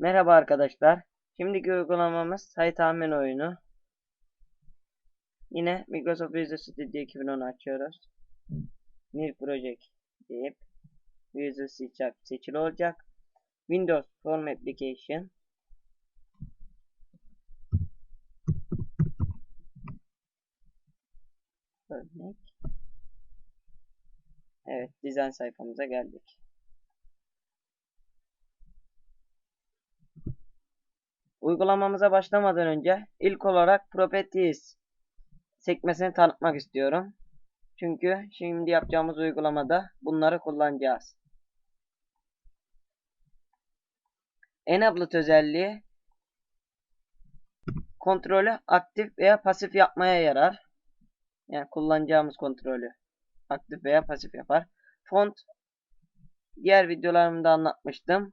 Merhaba arkadaşlar. Şimdiki uygulamamız sayı tahmin oyunu. Yine Microsoft Visual Studio 2010 açıyoruz. New Project deyip Visual C seçili olacak. Windows Form Application Örnek Evet, dizayn sayfamıza geldik. Uygulamamıza başlamadan önce ilk olarak Properties sekmesini tanıtmak istiyorum. Çünkü şimdi yapacağımız uygulamada bunları kullanacağız. Enablet özelliği kontrolü aktif veya pasif yapmaya yarar. Yani kullanacağımız kontrolü aktif veya pasif yapar. Font diğer videolarımda anlatmıştım.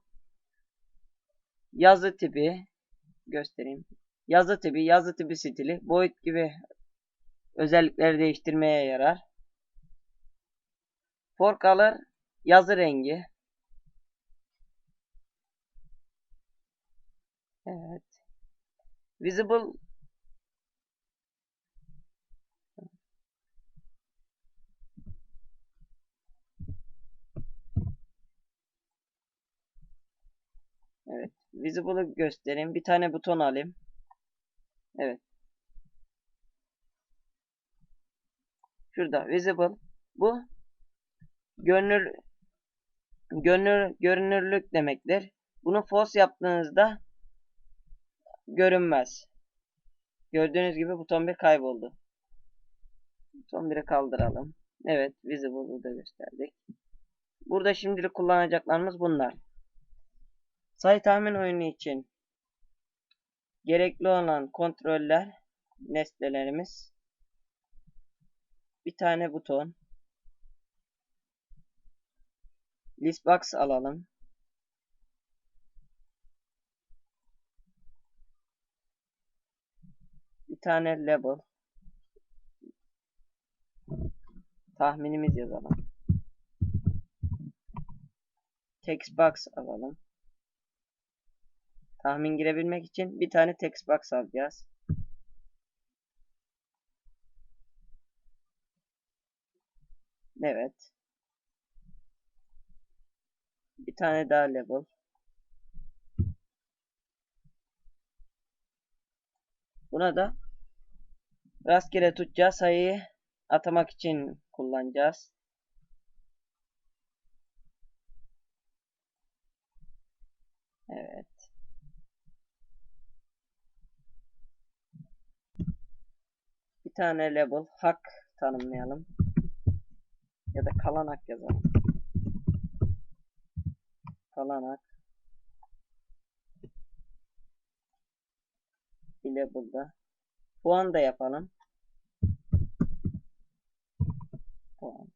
Yazı tipi göstereyim. Yazı tipi, yazı tipi stili, boyut gibi özellikleri değiştirmeye yarar. For color yazı rengi. Evet. Visible Evet. Visible'ı göstereyim. Bir tane buton alayım. Evet. Şurada visible. Bu görünür görünür görünürlük demektir. Bunu false yaptığınızda görünmez. Gördüğünüz gibi buton bir kayboldu. Buton biri kaldıralım. Evet, visible'ı da gösterdik. Burada şimdilik kullanacaklarımız bunlar. Sayı tahmin oyunu için gerekli olan kontroller nesnelerimiz. Bir tane buton. Listbox alalım. Bir tane label. Tahminimiz yazalım. Text box alalım tahmin girebilmek için bir tane text box alacağız. Evet. Bir tane daha level. Buna da rastgele tutacağı sayıyı atamak için kullanacağız. Evet. Tane label hak tanımlayalım. Ya da kalan hak yazalım. Kalan hak. Bir label'da. Puan da yapalım. Puan.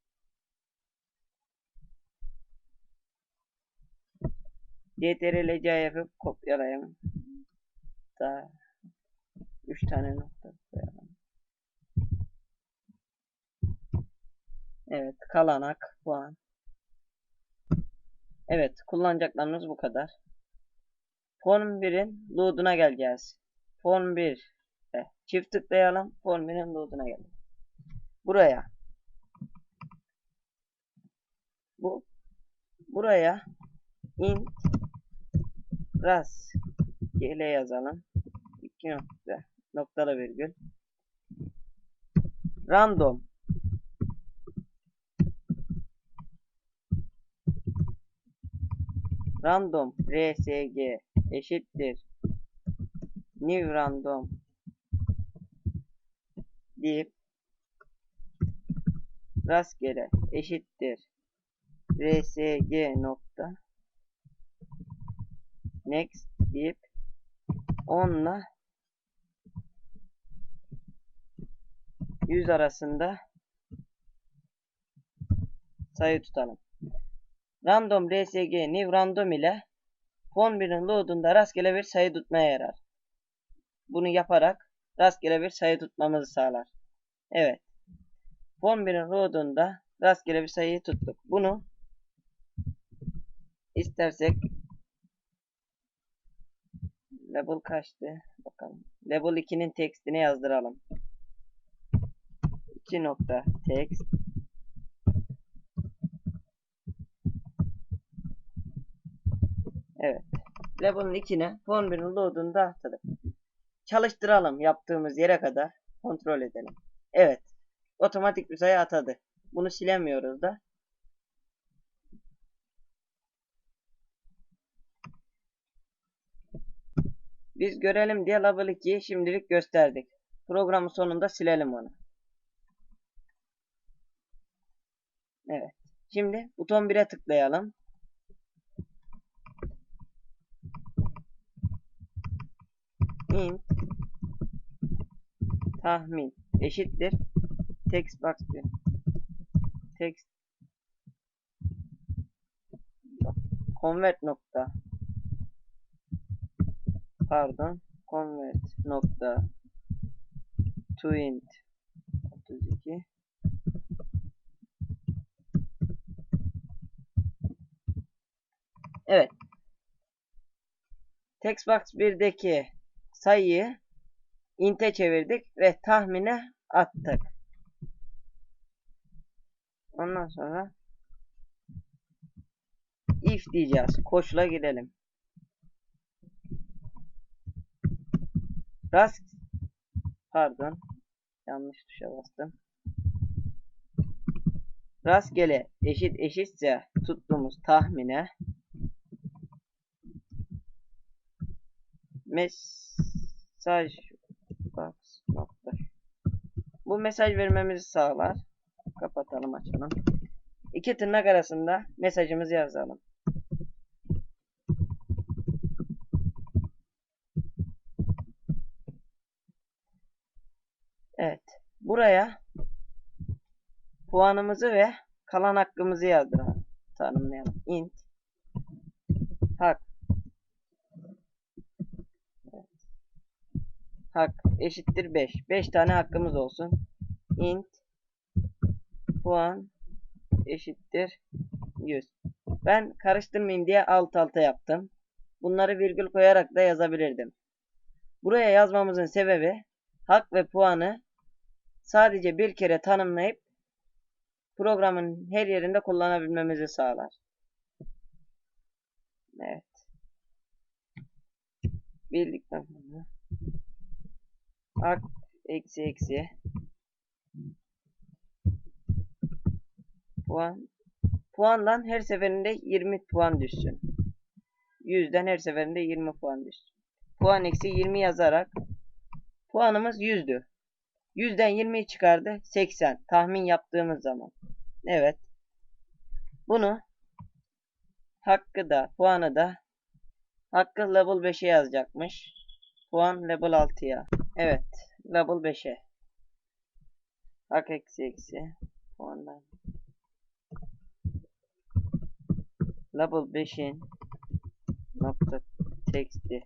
CTRL C yapıp kopyalayalım. Daha 3 tane nokta koyalım. Evet kalanak puan. Evet kullanacaklarımız bu kadar. Form 1'in load'una geleceğiz. Form 1 e, çift tıklayalım. Form 1'in load'una gelelim. Buraya bu buraya int ras gele yazalım. 2 nokta noktalı virgül random random rsg eşittir new random deyip rastgele eşittir rsg nokta next deyip onla 100 arasında sayı tutalım. Random rsg new random ile fon 1'in load'unda rastgele bir sayı tutmaya yarar. Bunu yaparak rastgele bir sayı tutmamızı sağlar. Evet. Fon 1'in load'unda rastgele bir sayıyı tuttuk. Bunu istersek Level kaçtı? Bakalım. Level 2'nin tekstini yazdıralım. 2 nokta text Evet. Level'ın 2'ne form 1'in load'unu da atadık. Çalıştıralım yaptığımız yere kadar. Kontrol edelim. Evet. Otomatik bir sayı atadı. Bunu silemiyoruz da. Biz görelim diye level 2'yi şimdilik gösterdik. Programın sonunda silelim onu. Evet. Şimdi buton 1'e tıklayalım. İnt tahmin. Eşittir. Text box 1 text. Convert nokta. Pardon. Convert nokta. To int. 32 Evet. Textbox 1'deki sayıyı int'e çevirdik ve tahmine attık. Ondan sonra if diyeceğiz. Koşula girelim. Rast pardon yanlış tuşa bastım. Rastgele eşit eşitse tuttuğumuz tahmine mesaj box nokta. Bu mesaj vermemizi sağlar. Kapatalım açalım. İki tırnak arasında mesajımızı yazalım. Evet. Buraya puanımızı ve kalan hakkımızı yazdıralım. Tanımlayalım. int hak hak eşittir 5. 5 tane hakkımız olsun. int puan eşittir 100. Ben karıştırmayayım diye alt alta yaptım. Bunları virgül koyarak da yazabilirdim. Buraya yazmamızın sebebi hak ve puanı sadece bir kere tanımlayıp programın her yerinde kullanabilmemizi sağlar. Evet. Bildikten sonra hak eksi eksi puan puandan her seferinde 20 puan düşsün. 100'den her seferinde 20 puan düşsün. Puan eksi 20 yazarak puanımız 100'dü. 100'den 20'yi çıkardı. 80. Tahmin yaptığımız zaman. Evet. Bunu hakkı da puanı da hakkı level 5'e yazacakmış. Puan level 6'ya. Evet. Level 5'e. Hak eksi eksi. Puanlar. Level 5'in nokta text'i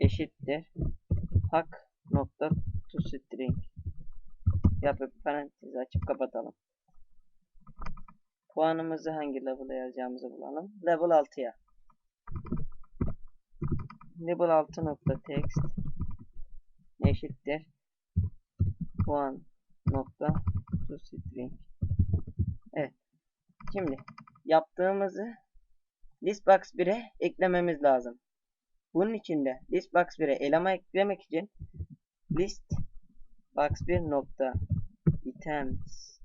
eşittir. Hak nokta to string yapıp parantez açıp kapatalım. Puanımızı hangi level'a yazacağımızı bulalım. Level 6'ya. Level 6 nokta text eşittir. Puan nokta to string. Evet. Şimdi yaptığımızı listbox 1'e eklememiz lazım. Bunun için de listbox 1'e eleme eklemek için list box 1 nokta items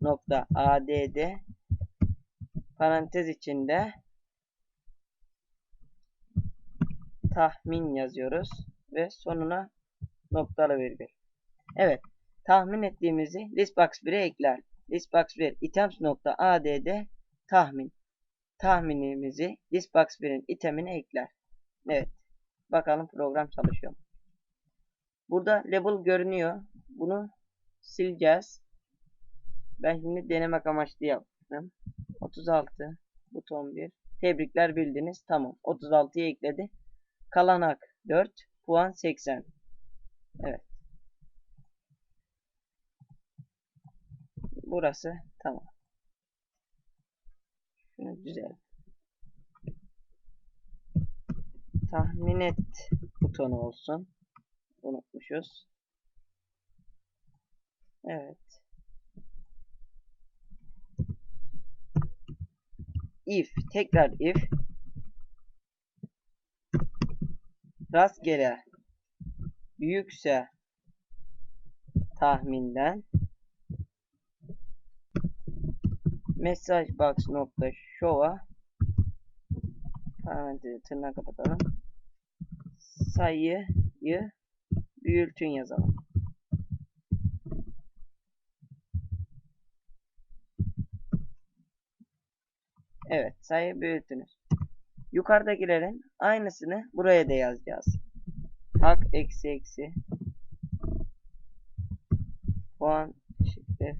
nokta add parantez içinde tahmin yazıyoruz ve sonuna noktalı virgül. Evet. Tahmin ettiğimizi listbox 1'e ekler. Listbox 1 items add tahmin. Tahminimizi listbox 1'in itemine ekler. Evet. Bakalım program çalışıyor? Burada label görünüyor. Bunu sileceğiz. Ben şimdi denemek amaçlı yaptım. 36 buton 1. Tebrikler bildiniz. Tamam. 36'yı ekledi. Kalan hak 4. Puan 80. Evet. Burası tamam. Şunu düzel. Tahmin et butonu olsun. Unutmuşuz. Evet. If tekrar if rastgele büyükse tahminden mesaj box nokta kapatalım sayıyı büyütün yazalım. Evet sayı büyüttünüz. Yukarıdakilerin aynısını buraya da yazacağız. Hak eksi eksi. Puan eşittir.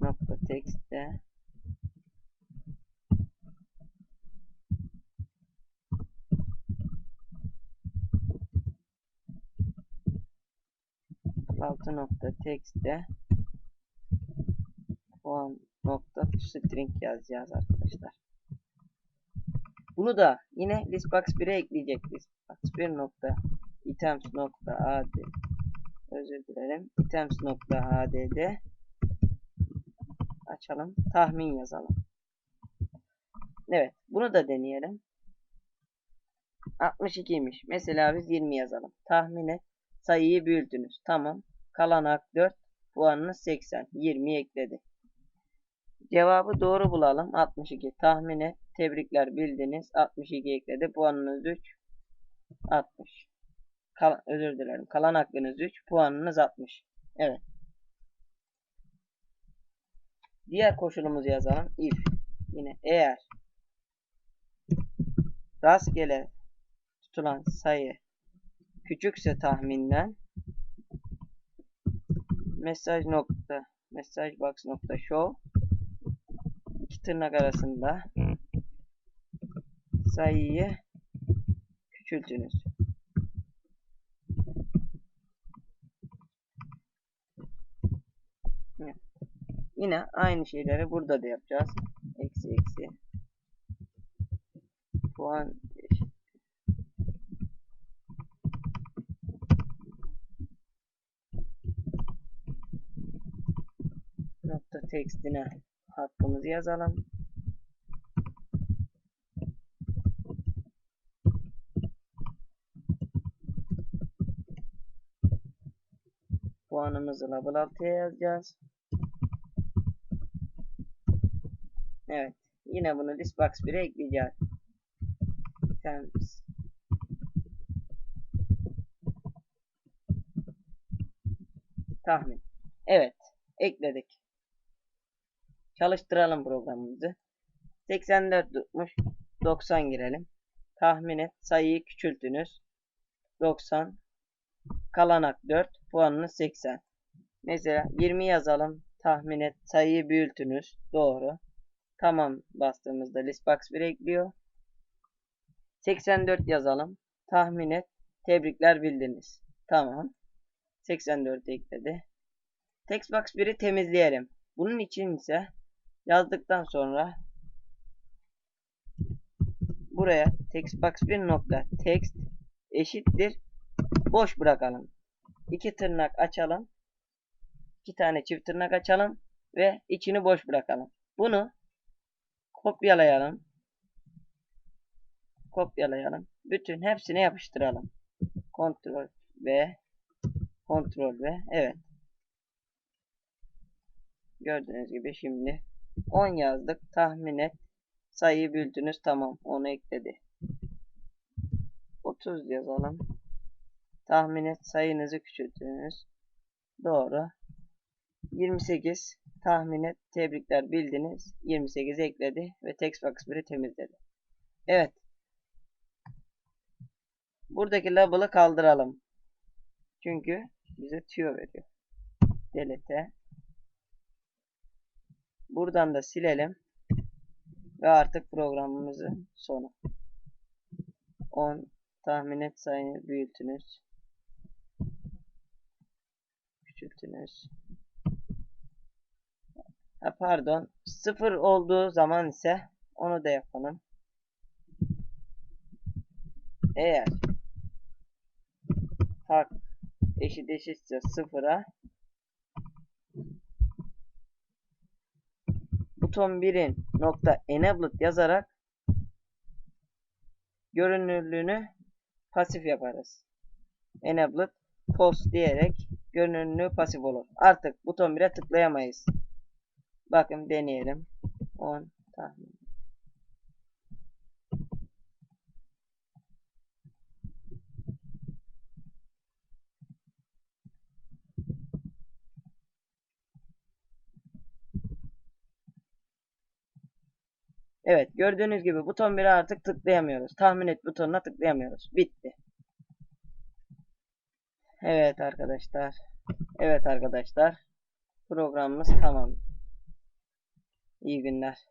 Nokta tekste. Altı nokta text'te puan nokta string yazacağız arkadaşlar. Bunu da yine listbox 1'e ekleyecek. Listbox 1 nokta items nokta ad özür dilerim. items nokta add'de açalım. Tahmin yazalım. Evet. Bunu da deneyelim. 62'ymiş. Mesela biz 20 yazalım. Tahmin et. Sayıyı büyüttünüz. Tamam. Kalan hak 4. Puanınız 80. 20 ekledi. Cevabı doğru bulalım. 62. Tahmin. Tebrikler bildiniz. 62 ekledi. Puanınız 3. 60. Kal özür dilerim. Kalan hakkınız 3. Puanınız 60. Evet. Diğer koşulumuzu yazalım. If. Yine eğer rastgele tutulan sayı küçükse tahminden mesaj nokta mesaj box nokta show tırnak arasında sayıyı küçültünüz. Yine aynı şeyleri burada da yapacağız. Eksi eksi puan nokta tekstine hakkımızı yazalım. Puanımızı label altıya yazacağız. Evet. Yine bunu listbox 1'e ekleyeceğiz. Terms. Tahmin. Evet. Ekledik. Çalıştıralım programımızı. 84 tutmuş. 90 girelim. Tahmin et. Sayıyı küçültünüz. 90. Kalanak 4. Puanınız 80. Mesela 20 yazalım. Tahmin et. Sayıyı büyütünüz. Doğru. Tamam bastığımızda listbox 1 ekliyor. 84 yazalım. Tahmin et. Tebrikler bildiniz. Tamam. 84 ekledi. Textbox 1'i temizleyelim. Bunun için ise yazdıktan sonra buraya textbox 1 nokta text eşittir boş bırakalım. İki tırnak açalım. İki tane çift tırnak açalım ve içini boş bırakalım. Bunu kopyalayalım. Kopyalayalım. Bütün hepsini yapıştıralım. Ctrl V Ctrl V evet. Gördüğünüz gibi şimdi 10 yazdık. Tahmin et. Sayıyı büyüttünüz. Tamam. Onu ekledi. 30 yazalım. Tahmin et. Sayınızı küçülttünüz. Doğru. 28 tahmin et. Tebrikler bildiniz. 28 ekledi ve textbox 1'i temizledi. Evet. Buradaki label'ı kaldıralım. Çünkü bize tüyo veriyor. Delete. Buradan da silelim. Ve artık programımızı sonu. 10 tahmin et sayını büyütünüz. Küçültünüz. Ha, pardon. 0 olduğu zaman ise onu da yapalım. Eğer hak eşit eşitse 0'a Python 1'in nokta enabled yazarak görünürlüğünü pasif yaparız. Enabled false diyerek görünürlüğü pasif olur. Artık buton 1'e tıklayamayız. Bakın deneyelim. 10 tahmin. Evet gördüğünüz gibi buton 1'e artık tıklayamıyoruz. Tahmin et butonuna tıklayamıyoruz. Bitti. Evet arkadaşlar. Evet arkadaşlar. Programımız tamam. İyi günler.